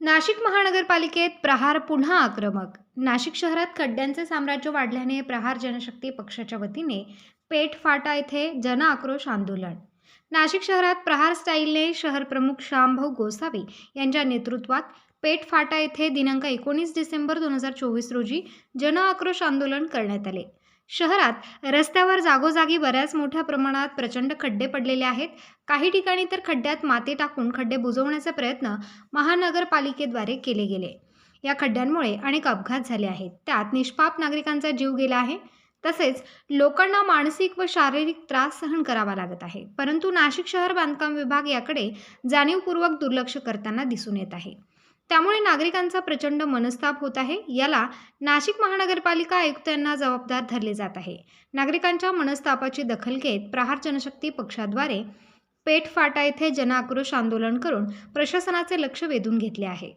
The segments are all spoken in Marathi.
नाशिक महानगरपालिकेत प्रहार पुन्हा आक्रमक. नाशिक शहरात खड्ड्यांचे साम्राज्य वाढल्याने प्रहार जनशक्ती पक्षाच्या वतीने पेठ फाटा येथे जन आक्रोश आंदोलन. नाशिक शहरात प्रहार स्टाईलने शहर प्रमुख श्यामभाऊ गोसावी यांच्या नेतृत्वात पेठ फाटा येथे दिनांक एकोणीस डिसेंबर दोन हजार चोवीस रोजी जन आक्रोश आंदोलन करण्यात आले. शहरात रस्त्यावर जागोजागी बऱ्याच मोठ्या प्रमाणात प्रचंड खड्डे पडलेले आहेत. काही ठिकाणी तर खड्ड्यात माती टाकून खड्डे बुजवण्याचा प्रयत्न महानगरपालिकेद्वारे केले गेले. या खड्ड्यांमुळे अनेक अपघात झाले आहेत. त्यात निष्पाप नागरिकांचा जीव गेला आहे. तसेच लोकांना मानसिक व शारीरिक त्रास सहन करावा लागत आहे. परंतु नाशिक शहर बांधकाम विभाग याकडे जाणीवपूर्वक दुर्लक्ष करताना दिसून येत आहे. त्यामुळे नागरिकांचा प्रचंड मनस्ताप होत आहे. याला नाशिक महानगरपालिका आयुक्त यांना जबाबदार धरले जात आहे. नागरिकांच्या मनस्तापाची दखल घेत प्रहार जनशक्ती पक्षाद्वारे पेठ फाटा येथे जनआक्रोश आंदोलन करून प्रशासनाचे लक्ष वेधून घेतले आहे.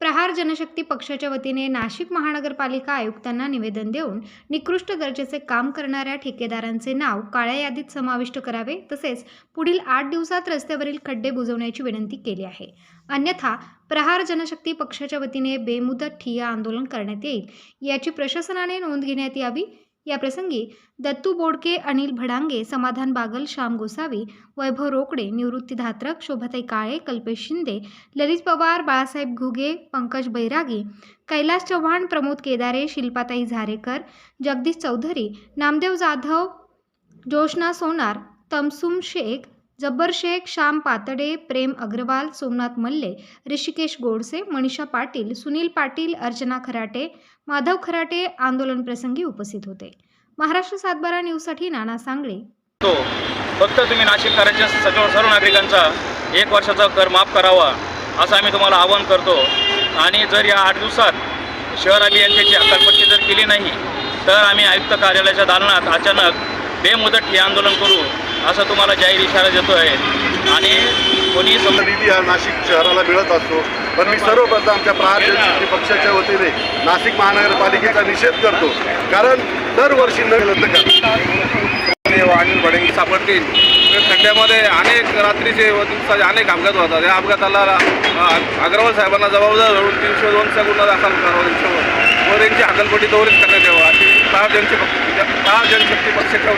प्रहार जनशक्ती पक्षाच्या वतीने नाशिक महानगरपालिका आयुक्तांना निवेदन देऊन निकृष्ट दर्जाचे काम करणाऱ्या ठेकेदारांचे नाव काळ्या यादीत समाविष्ट करावे तसेच पुढील आठ दिवसात रस्त्यावरील खड्डे बुजवण्याची विनंती केली आहे. अन्यथा प्रहार जनशक्ती पक्षाच्या वतीने बेमुदत ठिय्या आंदोलन करण्यात येईल. याची प्रशासनाने नोंद घेण्यात यावी. याप्रसंगी दत्तू बोडके अनिल भडांगे समाधान बागल श्याम गोसावी वैभव रोकडे निवृत्ती धात्रक शोभाताई काळे कल्पेश शिंदे ललित पवार बाळासाहेब घुगे पंकज बैरागी कैलास चव्हाण प्रमोद केदारे शिल्पाताई झारेकर जगदीश चौधरी नामदेव जाधव जोशना सोनार तमसुम शेख जब्बर शेख श्याम पातडे प्रेम अग्रवाल सोमनाथ मल्ले ऋषिकेश गोडसे मनीषा पाटील सुनील पाटील अर्चना खराटे माधव खराटे आंदोलन प्रसंगी उपस्थित होते. महाराष्ट्र सातबारा न्यूजसाठी नाना सांगळे. तो फक्त तुम्ही नाशिककरांच्या सर्व सर्व नागरिकांचा एक वर्षाचा कर माफ करावा असं आम्ही तुम्हाला आवाहन करतो. आणि जर या आठ दिवसात शहर अभियंत्याची अक्कलपट्टी जर केली नाही तर आम्ही आयुक्त कार्यालयाच्या दालनात अचानक बेमुदत हे आंदोलन करू असं तुम्हाला जाहीर इशारा देतो आहे आणि कोणी सम निधी हा नाशिक शहराला मिळत असतो. पण मी सर्वप्रथम आमच्या प्रहार जनशक्ती पक्षाच्या वतीने नाशिक महानगरपालिकेचा निषेध करतो. कारण दरवर्षी न अनिल भडंगी सापडतील. तर खड्ड्यामध्ये अनेक रात्रीचे व दिवसाचे अनेक अपघात होतात. या अपघाताला अग्रवाल साहेबांना जबाबदार धरून तीनशे दोनचा गुन्हा दाखल करावा त्यांच्यावर व त्यांची हकलपट्टी त्वरित करण्यात यावा. अशी प्रहार जनशक्ती पक्ष प्रहार जनशक्ती पक्षाच्या